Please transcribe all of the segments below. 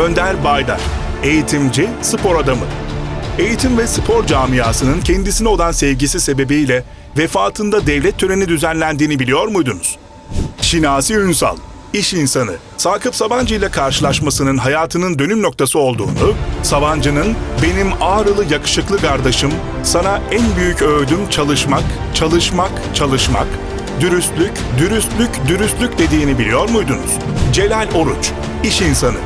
Önder Baydar, eğitimci, spor adamı. Eğitim ve spor camiasının kendisine olan sevgisi sebebiyle vefatında devlet töreni düzenlendiğini biliyor muydunuz? Şinasi Ünsal, iş insanı, Sakıp Sabancı ile karşılaşmasının hayatının dönüm noktası olduğunu, Sabancı'nın benim ağrılı yakışıklı kardeşim, sana en büyük öğüdüm çalışmak, çalışmak, çalışmak, dürüstlük, dürüstlük, dürüstlük dediğini biliyor muydunuz? Celal Oruç, iş insanı,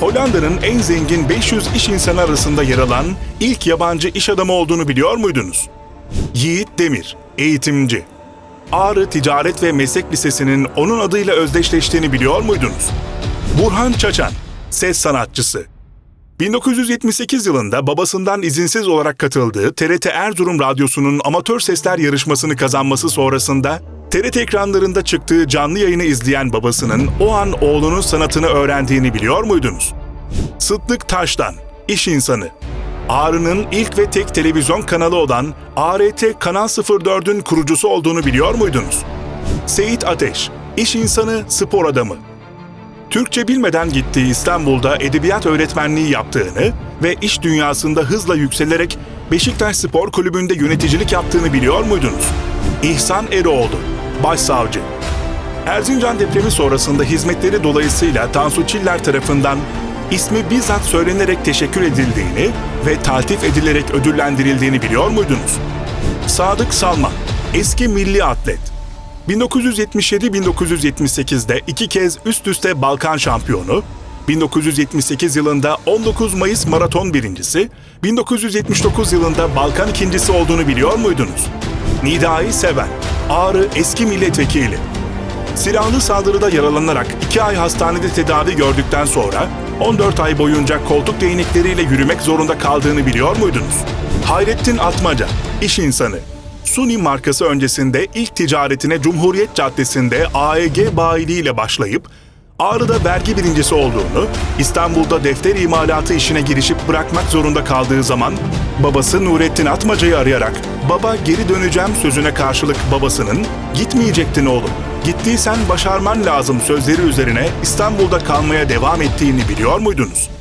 Hollanda'nın en zengin 500 iş insanı arasında yer alan ilk yabancı iş adamı olduğunu biliyor muydunuz? Yiğit Demir, eğitimci. Ağrı Ticaret ve Meslek Lisesi'nin onun adıyla özdeşleştiğini biliyor muydunuz? Burhan Çaçan, ses sanatçısı. 1978 yılında babasından izinsiz olarak katıldığı TRT Erzurum Radyosu'nun amatör sesler yarışmasını kazanması sonrasında TRT ekranlarında çıktığı canlı yayını izleyen babasının o an oğlunun sanatını öğrendiğini biliyor muydunuz? Sıddık Taş'tan, iş insanı. Ağrı'nın ilk ve tek televizyon kanalı olan ART Kanal 04'ün kurucusu olduğunu biliyor muydunuz? Seyit Ateş, iş insanı, spor adamı. Türkçe bilmeden gittiği İstanbul'da edebiyat öğretmenliği yaptığını ve iş dünyasında hızla yükselerek Beşiktaş Spor Kulübü'nde yöneticilik yaptığını biliyor muydunuz? İhsan Eroğlu, başsavcı. Erzincan depremi sonrasında hizmetleri dolayısıyla Tansu Çiller tarafından ismi bizzat söylenerek teşekkür edildiğini ve taltif edilerek ödüllendirildiğini biliyor muydunuz? Sadık Salman, eski milli atlet. 1977-1978'de iki kez üst üste Balkan şampiyonu, 1978 yılında 19 Mayıs maraton birincisi, 1979 yılında Balkan ikincisi olduğunu biliyor muydunuz? Nidai Seven, Ağrı eski milletvekili. Silahlı saldırıda yaralanarak 2 ay hastanede tedavi gördükten sonra 14 ay boyunca koltuk değnekleriyle yürümek zorunda kaldığını biliyor muydunuz? Hayrettin Atmaca, iş insanı. Suni markası öncesinde ilk ticaretine Cumhuriyet Caddesi'nde AEG bayiliğiyle başlayıp Ağrı'da vergi birincisi olduğunu, İstanbul'da defter imalatı işine girişip bırakmak zorunda kaldığı zaman babası Nurettin Atmaca'yı arayarak "Baba geri döneceğim" sözüne karşılık babasının "Gitmeyecektin oğlum. Gittiysen başarman lazım" sözleri üzerine İstanbul'da kalmaya devam ettiğini biliyor muydunuz?